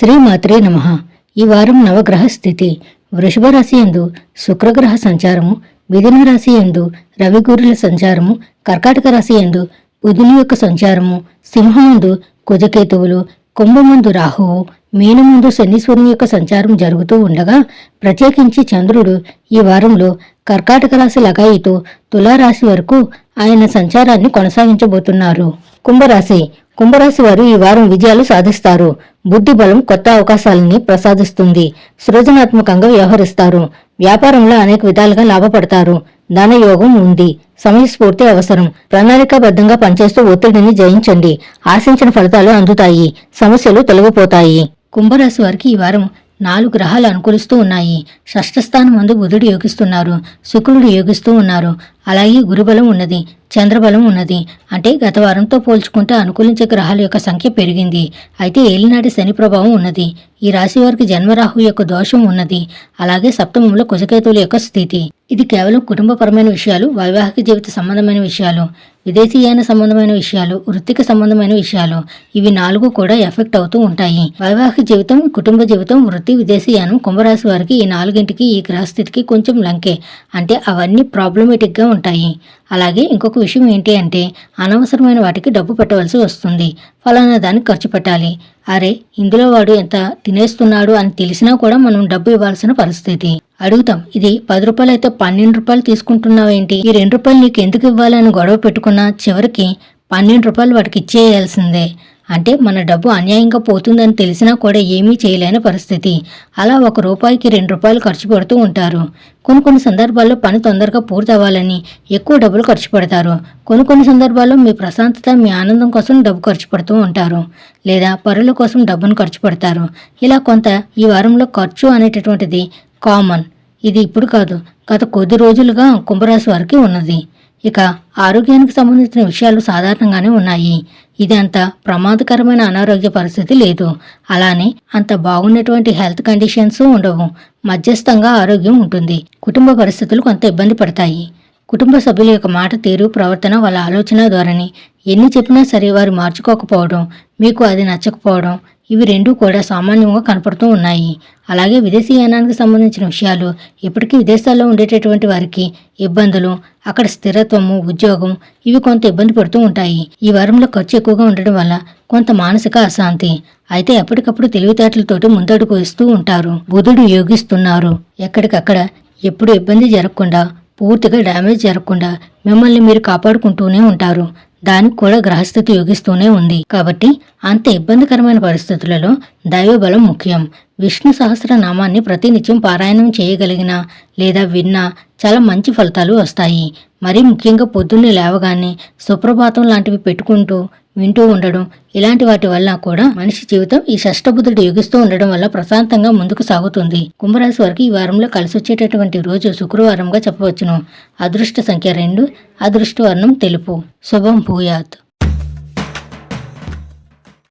శ్రీమాత్రే నమ. ఈ వారం నవగ్రహ స్థితి. వృషభ రాశి ఎందు శుక్రగ్రహ సంచారము మిథున రాశి ఎందు రవిగూరుల సంచారము కర్కాటక రాశి ఎందు బుధుని యొక్క సంచారము సింహముందు కుజకేతువులు కుంభముందు రాహువు మీనముందు శనీశ్వరుని యొక్క సంచారం జరుగుతూ ఉండగా ప్రత్యేకించి చంద్రుడు ఈ వారంలో కర్కాటక రాశి లగాయితో తులారాశి వరకు ఆయన సంచారాన్ని కొనసాగించబోతున్నారు. కుంభరాశి. కుంభరాశి వారు ఈ వారం విజయాలు సాధిస్తారు. బుద్ధి బలం కొత్త అవకాశాలని ప్రసాదిస్తుంది. సృజనాత్మకంగా వ్యవహరిస్తారు. వ్యాపారంలో అనేక విధాలుగా లాభపడతారు. ధనయోగం ఉంది. సమయస్ఫూర్తి అవసరం. ప్రణాళికాబద్ధంగా పనిచేస్తూ ఒత్తిడిని జయించండి. ఆశించిన ఫలితాలు అందుతాయి. సమస్యలు తొలగిపోతాయి. కుంభరాశి వారికి ఈ వారం నాలుగు గ్రహాలు అనుకూలిస్తూ ఉన్నాయి. షష్ఠస్థానం ముందు బుధుడు యోగిస్తున్నారు. శుక్రుడు యోగిస్తూ ఉన్నారు. అలాగే గురుబలం ఉన్నది. చంద్రబలం ఉన్నది. అంటే గత వారంతో పోల్చుకుంటే అనుకూలించే గ్రహాల యొక్క సంఖ్య పెరిగింది. అయితే ఏలినాటి శని ప్రభావం ఉన్నది. ఈ రాశి వారికి జన్మరాహు యొక్క దోషం ఉన్నది. అలాగే సప్తమంలో కుజకేతువుల యొక్క స్థితి. ఇది కేవలం కుటుంబపరమైన విషయాలు వైవాహిక జీవిత సంబంధమైన విషయాలు. విదేశీయాన సంబంధమైన విషయాలు వృత్తికి సంబంధమైన విషయాలు ఇవి నాలుగు కూడా ఎఫెక్ట్ అవుతూ ఉంటాయి. వైవాహిక జీవితం కుటుంబ జీవితం వృత్తి విదేశీయానం కుంభరాశి వారికి ఈ నాలుగింటికి ఈ గ్రహస్థితికి కొంచెం లంకే. అంటే అవన్నీ ప్రాబ్లమేటిక్గా ఉంటాయి. అలాగే ఇంకొక విషయం ఏంటి అంటే అనవసరమైన వాటికి డబ్బు పెట్టవలసి వస్తుంది. ఫలానా దానికి ఖర్చు పెట్టాలి. అరే ఇందులో వాడు ఎంత తినేస్తున్నాడు అని తెలిసినా కూడా మనం డబ్బు ఇవ్వాల్సిన పరిస్థితి. అడుగుతాం ఇది పది రూపాయలు అయితే పన్నెండు రూపాయలు తీసుకుంటున్నావేంటి? ఈ రెండు రూపాయలు నీకు ఎందుకు ఇవ్వాలని గొడవ పెట్టుకున్నా చివరికి పన్నెండు రూపాయలు వాటికి ఇచ్చేయాల్సిందే. అంటే మన డబ్బు అన్యాయంగా పోతుందని తెలిసినా కూడా ఏమీ చేయలేని పరిస్థితి. అలా ఒక రూపాయికి రెండు రూపాయలు ఖర్చు పెడుతూ ఉంటారు. కొన్ని కొన్ని సందర్భాల్లో పని తొందరగా పూర్తవ్వాలని ఎక్కువ డబ్బులు ఖర్చు పెడతారు. కొన్ని కొన్ని సందర్భాల్లో మీ ప్రశాంతత మీ ఆనందం కోసం డబ్బు ఖర్చు పెడుతూ ఉంటారు. లేదా పరుల కోసం డబ్బును ఖర్చు పెడతారు. ఇలా కొంత ఈ వారంలో ఖర్చు అనేటటువంటిది కామన్. ఇది ఇప్పుడు కాదు. గత కొద్ది రోజులుగా కుంభరాశి వారికి ఉన్నది. ఇక ఆరోగ్యానికి సంబంధించిన విషయాలు సాధారణంగానే ఉన్నాయి. ఇది అంత ప్రమాదకరమైన అనారోగ్య పరిస్థితి లేదు. అలానే అంత బాగున్నటువంటి హెల్త్ కండిషన్స్ ఉండవు. మధ్యస్థంగా ఆరోగ్యం ఉంటుంది. కుటుంబ పరిస్థితులు కొంత ఇబ్బంది పడతాయి. కుటుంబ సభ్యుల యొక్క మాట తీరు ప్రవర్తన వాళ్ళ ఆలోచన ధోరణి ఎన్ని చెప్పినా సరే వారు మార్చుకోకపోవడం మీకు అది నచ్చకపోవడం ఇవి రెండూ కూడా సామాన్యంగా కనపడుతూ ఉన్నాయి. అలాగే విదేశీయానానికి సంబంధించిన విషయాలు ఇప్పటికీ విదేశాల్లో ఉండేటటువంటి వారికి ఇబ్బందులు అక్కడ స్థిరత్వము ఉద్యోగం ఇవి కొంత ఇబ్బంది పడుతూ ఉంటాయి. ఈ వారంలో ఖర్చు ఎక్కువగా ఉండడం వల్ల కొంత మానసిక అశాంతి అయితే ఎప్పటికప్పుడు తెలివితేటలతోటి ముందడుగు వేస్తూ ఉంటారు. బుధుడు యోగిస్తున్నారు. ఎక్కడికక్కడ ఎప్పుడు ఇబ్బంది జరగకుండా పూర్తిగా డ్యామేజ్ జరగకుండా మిమ్మల్ని మీరు కాపాడుకుంటూనే ఉంటారు. దానికి కూడా గ్రహస్థితి యోగిస్తూనే ఉంది. కాబట్టి అంత ఇబ్బందికరమైన పరిస్థితులలో దైవబలం ముఖ్యం. విష్ణు సహస్రనామాన్ని ప్రతినిత్యం పారాయణం చేయగలిగిన లేదా విన్నా చాలా మంచి ఫలితాలు వస్తాయి. మరీ ముఖ్యంగా పొద్దున్నే లేవగానే సుప్రభాతం లాంటివి పెట్టుకుంటూ వింటూ ఉండడం. ఇలాంటి వాటి వల్ల కూడా మనిషి జీవితం ఈ షష్టబుద్ధుడు యుగిస్తూ ఉండడం వల్ల ప్రశాంతంగా ముందుకు సాగుతుంది. కుంభరాశి వారికి ఈ వారంలో కలిసి వచ్చేటటువంటి రోజు శుక్రవారంగా చెప్పవచ్చును. అదృష్ట సంఖ్య రెండు అదృష్టవర్ణం తెలుపు. శుభం భూయాత్.